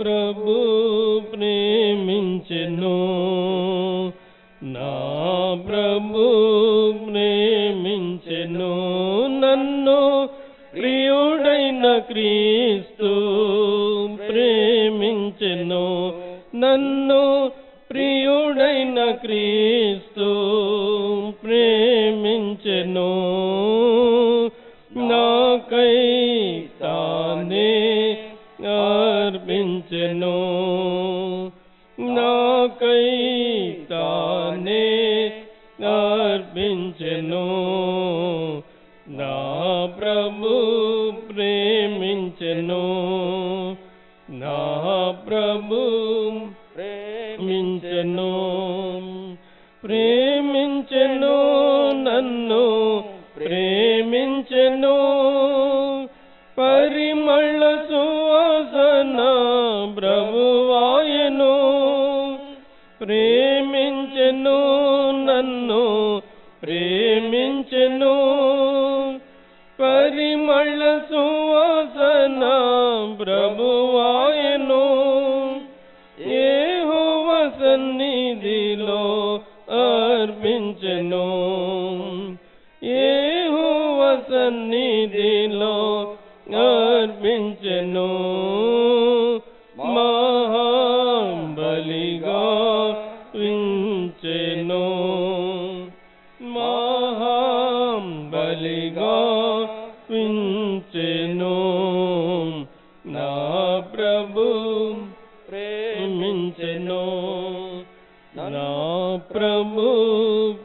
ప్రభు ప్రేమించెను. నా ప్రభు ప్రేమించెను. నన్ను ప్రియుడైన క్రీస్తు ప్రేమించెను. నన్ను ప్రియుడైన క్రీస్తు ప్రేమించెను. అర్పించెను నా ప్రభు ప్రేమించెను నా ప్రభు ప్రేమించెను ప్రేమించెను నన్ను ప్రేమించెను ప్రభు ప్రభువాయను ఏహోవ సన్నిధిలో అర్పించెను. ఏహోవ సన్నిధిలో అర్పించను. प्रेमिञ्चनो ना प्रभु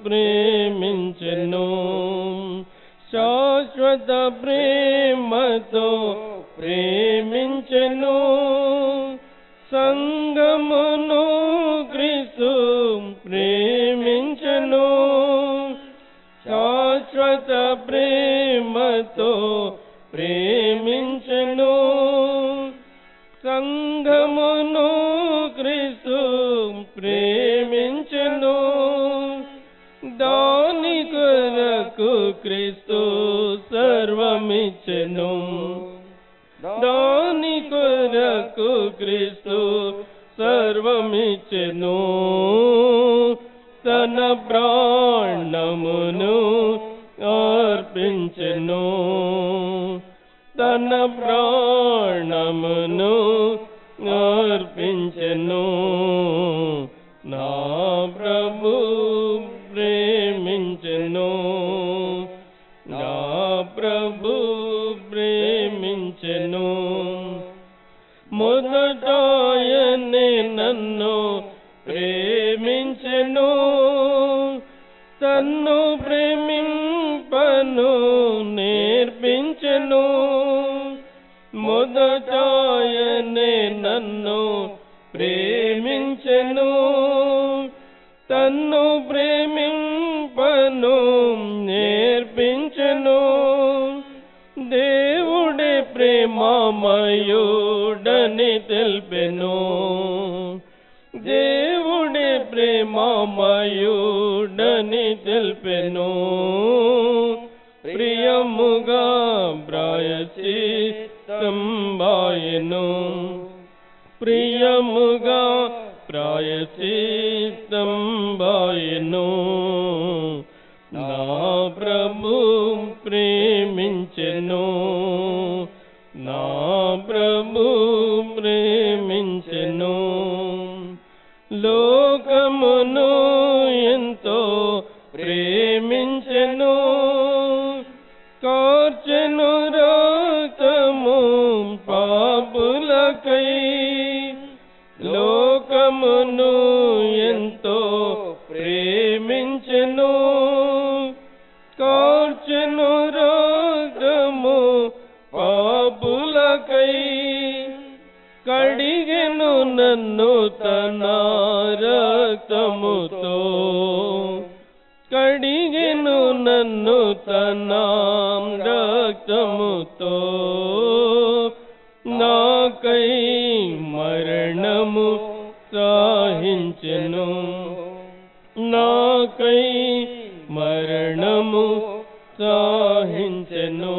प्रेमिञ्चनो शाश्वत प्रेम तो प्रेमिञ्चनो संगमनो कृसु प्रेमिञ्चनो शाश्वत प्रेम प्रेमतो प्रेमिञ्चनो సంఘమును క్రీస్తు ప్రేమించను. దాని కొరకు క్రీస్తు సర్వమిచ్చెను. దాని కొరకు క్రీస్తు సర్వమిచ్చెను. తన ప్రాణమును అర్పించను. తన ప్రాణమును అర్పించెను నా ప్రభు ప్రేమించెను నా ప్రభు ప్రేమించెను మొదటాయనే నన్ను ప్రేమించెను తన్ను ప్రేమింపను నేర్పించెను మొదటాయనే నన్ను ప్రేమించెను తన్ను ప్రేమింపను నేర్పించెను. దేవుడే ప్రేమమయుడని తెల్పెను. దేవుడే ప్రేమమయుడని తెల్పెను. ప్రియముగా బ్రాయచి म्बायनो प्रियमुगा प्रायशीतं बायनो ना प्रभु प्रेमिञ्चनो ना प्रभु నన్ను ఎంతో ప్రేమించను కార్చెను రోగము పాపులకై కడిగెను నన్ను తన రక్తముతో. కడిగెను నన్ను తన రక్తముతో. वचनो ना कई मरणमु साहिंचनो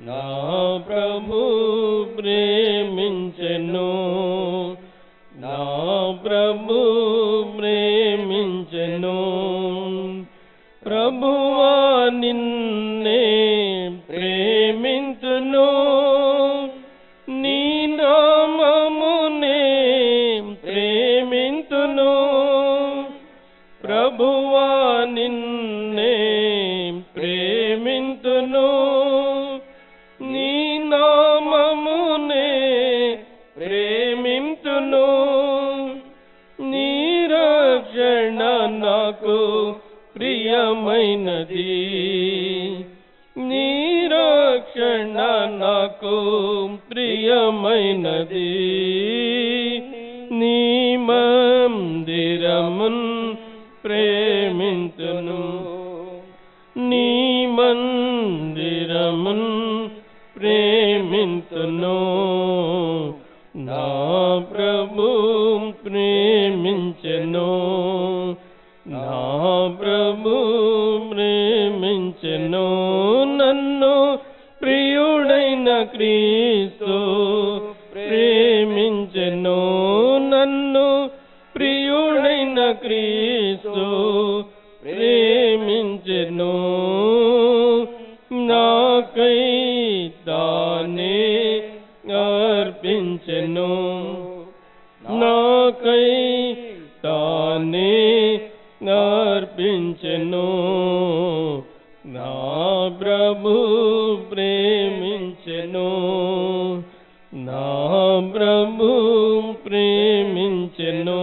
ना प्रभु प्रेमिंचनो। ना प्रभु प्रेमिंचनो। प्रभुवा निन्ने प्रेमिंच ప్రభువా నిన్నే ప్రేమింతును. నీ నామమునే ప్రేమింతును. నీ రక్షణ నాకు ప్రియమైనది. నీ రక్షణ నాకు ప్రియమైనది. నన్ను నా ప్రభు ప్రేమించెను. నా ప్రభు ప్రేమించెను. నన్ను ప్రియుడైన క్రీస్తు. ప్రేమించెను నా ప్రభు ప్రేమించెను